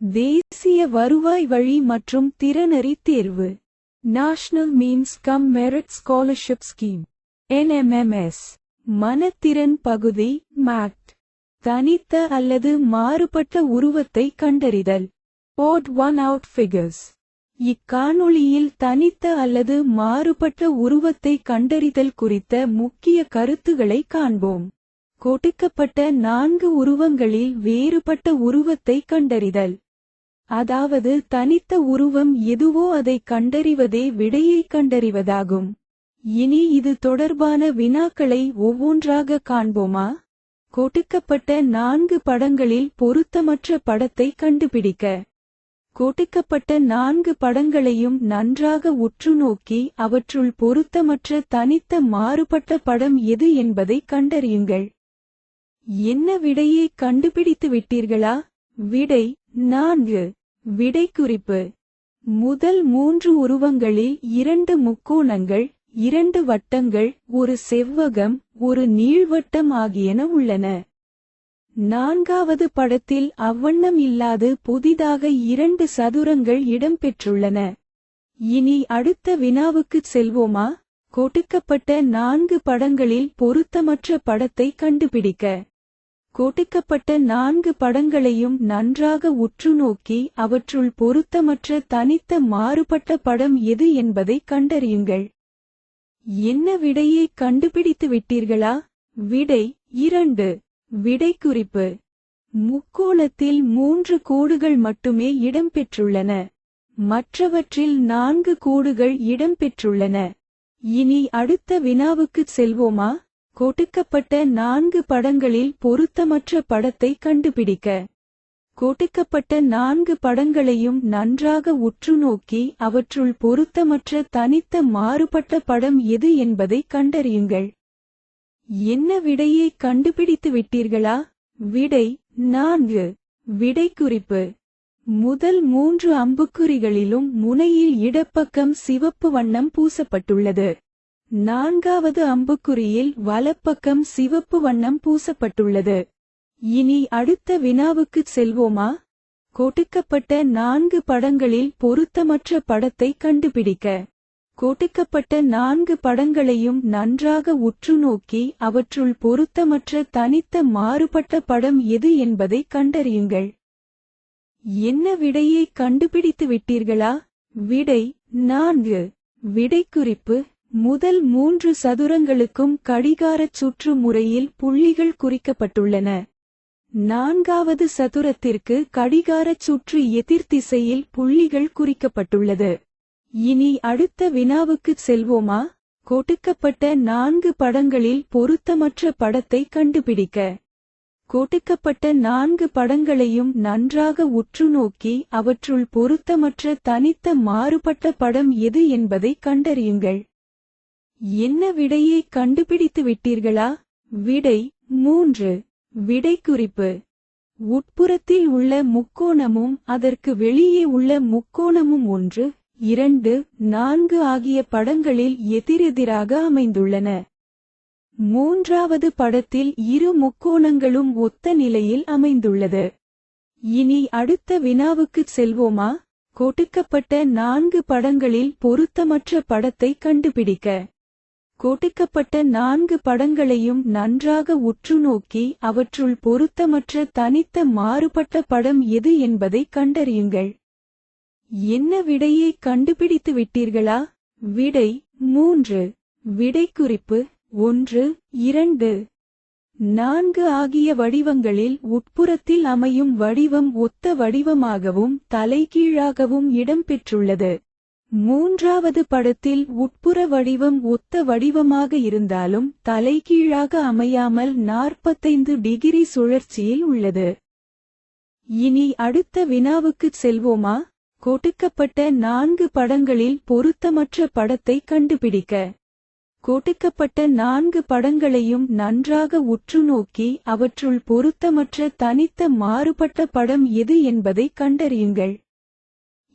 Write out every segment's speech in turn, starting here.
தேசிய வருவாய் வழி மற்றும் திறனறி தேர்வு. National means cum merit scholarship scheme NMMS மனத்திறன் பகுதி மேக்ட் தனித்த அல்லது மாறுபட்ட உருவத்தை கண்டறிதல். போட் ஒன் அவுட் ஃபிகர்ஸ் இக்காணொளியில் தனித்த அல்லது மாறுபட்ட உருவத்தை கண்டறிதல் குறித்த முக்கிய கருத்துகளை காண்போம். கொடுக்கப்பட்ட நான்கு உருவங்களில் வேறுபட்ட உருவத்தை கண்டறிதல். அதாவது தனித்த உருவம் எதுவோ அதை கண்டறிவதே விடையை கண்டறிவதாகும். இனி இது தொடர்பான வினாக்களை ஒவ்வொன்றாக காண்போமா? கொடுக்கப்பட்ட நான்கு படங்களில் பொருத்தமற்ற படத்தை கண்டுபிடிக்க. கொடுக்கப்பட்ட நான்கு படங்களையும் நன்றாக உற்று நோக்கி அவற்றுள் பொருத்தமற்ற தனித்த மாறுபட்ட படம் எது என்பதை கண்டறியுங்கள். என்ன விடையை கண்டுபிடித்து விட்டீர்களா விடை நான்கு. விடைக்குறிப்பு. முதல் மூன்று உருவங்களில் இரண்டு முக்கோணங்கள் இரண்டு வட்டங்கள் ஒரு செவ்வகம் ஒரு நீள்வட்டம் ஆகியன உள்ளன. நான்காவது படத்தில் அவ்வண்ணம் இல்லாது புதிதாக இரண்டு சதுரங்கள் இடம்பெற்றுள்ளன. இனி அடுத்த வினாவுக்குச் செல்வோமா? கொடுக்கப்பட்ட நான்கு படங்களில் பொருத்தமற்ற படத்தை கண்டுபிடிக்க. கொடுக்கப்பட்ட நான்கு படங்களையும் நன்றாக உற்று நோக்கி அவற்றுள் பொருத்தமற்ற தனித்த மாறுபட்ட படம் எது என்பதை கண்டறியுங்கள். என்ன விடையை கண்டுபிடித்து விட்டீர்களா? விடை இரண்டு. விடை குறிப்பு முக்கோணத்தில் மூன்று கோடுகள் மட்டுமே இடம்பெற்றுள்ளன. மற்றவற்றில் நான்கு கோடுகள் இடம்பெற்றுள்ளன. இனி அடுத்த வினாவுக்குச் செல்வோமா? கொடுக்கப்பட்ட நான்கு படங்களில் பொருத்தமற்ற படத்தை கண்டுபிடிக்க. கொடுக்கப்பட்ட நான்கு படங்களையும் நன்றாக உற்று நோக்கி அவற்றுள் பொருத்தமற்ற தனித்த மாறுபட்ட படம் எது என்பதை கண்டறியுங்கள். என்ன விடையை கண்டுபிடித்து விட்டீர்களா? விடை நான்கு. விடை குறிப்பு முதல் மூன்று அம்புக்குறிகளிலும் முனையில் இடப்பக்கம் சிவப்பு வண்ணம் பூசப்பட்டுள்ளது. நான்காவது அம்புக்குறியில் வலப்பக்கம் சிவப்பு வண்ணம் பூசப்பட்டுள்ளது. இனி அடுத்த வினாவுக்குச் செல்வோமா? கொடுக்கப்பட்ட நான்கு படங்களில் பொருத்தமற்ற படத்தை கண்டுபிடிக்க. கொடுக்கப்பட்ட நான்கு படங்களையும் நன்றாக உற்று நோக்கி அவற்றுள் பொருத்தமற்ற தனித்த மாறுபட்ட படம் எது என்பதை கண்டறியுங்கள். என்ன விடையை கண்டுபிடித்து விட்டீர்களா விடை நான்கு. விடை குறிப்பு முதல் மூன்று சதுரங்களுக்கும் கடிகாரச் சுற்று முறையில் புள்ளிகள் குறிக்கப்பட்டுள்ளன. நான்காவது சதுரத்திற்கு கடிகாரச் சுற்று எதிர்த்திசையில் புள்ளிகள் குறிக்கப்பட்டுள்ளது. இனி அடுத்த வினாவுக்குச் செல்வோமா? கொடுக்கப்பட்ட நான்கு படங்களில் பொருத்தமற்ற படத்தை கண்டுபிடிக்க. கொடுக்கப்பட்ட நான்கு படங்களையும் நன்றாக உற்று நோக்கி அவற்றுள் பொருத்தமற்ற தனித்த மாறுபட்ட படம் எது என்பதை கண்டறியுங்கள். என்ன விடையை கண்டுபிடித்து விட்டீர்களா? விடை மூன்று. விடை குறிப்பு உட்புறத்தில் உள்ள முக்கோணமும் அதற்கு வெளியே உள்ள முக்கோணமும் ஒன்று இரண்டு நான்கு ஆகிய படங்களில் எதிரெதிராக அமைந்துள்ளன. மூன்றாவது படத்தில் இரு முக்கோணங்களும் ஒத்த நிலையில் அமைந்துள்ளது. இனி அடுத்த வினாவுக்குச் செல்வோமா? கொடுக்கப்பட்ட நான்கு படங்களில் பொருத்தமற்ற படத்தை கண்டுபிடிக்க. கொடுக்கப்பட்ட நான்கு படங்களையும் நன்றாக உற்று நோக்கி அவற்றுள் பொருத்தமற்ற தனித்த மாறுபட்ட படம் எது என்பதை கண்டறியுங்கள். என்ன விடையை கண்டுபிடித்து விட்டீர்களா? விடை மூன்று. விடை குறிப்பு ஒன்று இரண்டு. நான்கு ஆகிய வடிவங்களில் உட்புறத்தில் அமையும் வடிவம் ஒத்த வடிவமாகவும் தலைகீழாகவும் இடம்பெற்றுள்ளது. மூன்றாவது படத்தில் உட்புற வடிவம் ஒத்த வடிவமாக இருந்தாலும் தலைகீழாக அமையாமல் நாற்பத்தைந்து டிகிரி சுழற்சியில் உள்ளது. இனி அடுத்த வினாவுக்குச் செல்வோமா? கொடுக்கப்பட்ட நான்கு படங்களில் பொருத்தமற்ற படத்தை கண்டுபிடிக்க. கொடுக்கப்பட்ட நான்கு படங்களையும் நன்றாக உற்று நோக்கி அவற்றுள் பொருத்தமற்ற தனித்த மாறுபட்ட படம் எது என்பதை கண்டறியுங்கள்.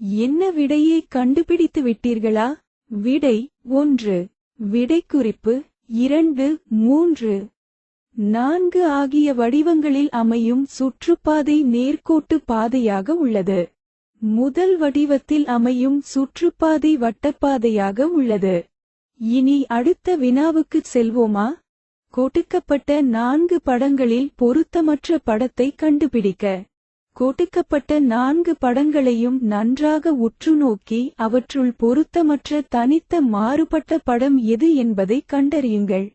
என்ன விடையை கண்டுபிடித்து விட்டீர்களா? விடை ஒன்று விடை குறிப்பு இரண்டு மூன்று. நான்கு ஆகிய வடிவங்களில் அமையும் சுற்றுப்பாதை நேர்கோட்டு பாதையாக உள்ளது. முதல் வடிவத்தில் அமையும் சுற்றுப்பாதை வட்டப்பாதையாக உள்ளது. இனி அடுத்த வினாவுக்கு செல்வோமா? கொடுக்கப்பட்ட நான்கு படங்களில் பொருத்தமற்ற படத்தை கண்டுபிடிக்க. கொடுக்கப்பட்ட நான்கு படங்களையும் நன்றாக உற்று நோக்கி அவற்றுள் பொருத்தமற்ற தனித்த மாறுபட்ட படம் எது என்பதை கண்டறியுங்கள்.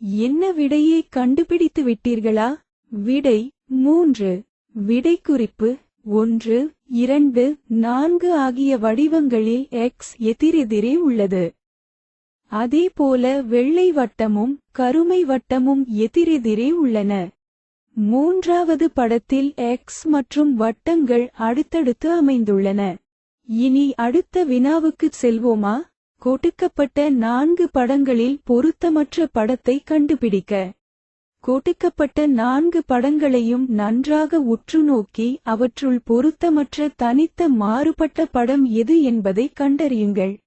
என்ன விடையை கண்டுபிடித்து விட்டீர்களா? விடை மூன்று. விடை குறிப்பு ஒன்று இரண்டு நான்கு ஆகிய வடிவங்களில் எக்ஸ் எதிரெதிரே உள்ளது. அதேபோல வெள்ளை வட்டமும் கருமை வட்டமும் எதிரெதிரே உள்ளன. மூன்றாவது படத்தில் எக்ஸ் மற்றும் வட்டங்கள் அடுத்தடுத்து அமைந்துள்ளன. இனி அடுத்த வினாவுக்கு செல்வோமா? கொடுக்கப்பட்ட நான்கு படங்களில் பொருத்தமற்ற படத்தை கண்டுபிடிக்க. கொடுக்கப்பட்ட நான்கு படங்களையும் நன்றாக உற்று நோக்கி அவற்றுள் பொருத்தமற்ற தனித்த மாறுபட்ட படம் எது என்பதை கண்டறியுங்கள்.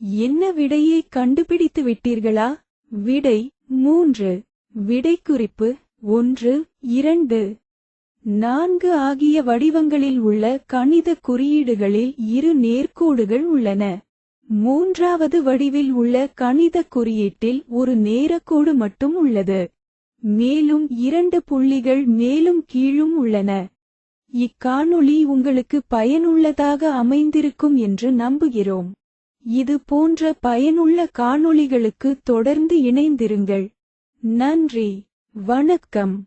என்ன விடையை கண்டுபிடித்து விட்டீர்களா விடை மூன்று. விடை குறிப்பு ஒன்று இரண்டு. நான்கு ஆகிய வடிவங்களில் உள்ள கணித குறியீடுகளில் இரு நேர்கோடுகள் உள்ளன. மூன்றாவது வடிவில் உள்ள கணித குறியீட்டில் ஒரு நேரக்கோடு மட்டும் உள்ளது. மேலும் இரண்டு புள்ளிகள் மேலும் கீழும் உள்ளன. இக்காணொளி உங்களுக்கு பயனுள்ளதாக அமைந்திருக்கும் என்று நம்புகிறோம். இது போன்ற பயனுள்ள காணொளிகளுக்கு தொடர்ந்து இணைந்திருங்கள். நன்றி. வணக்கம்.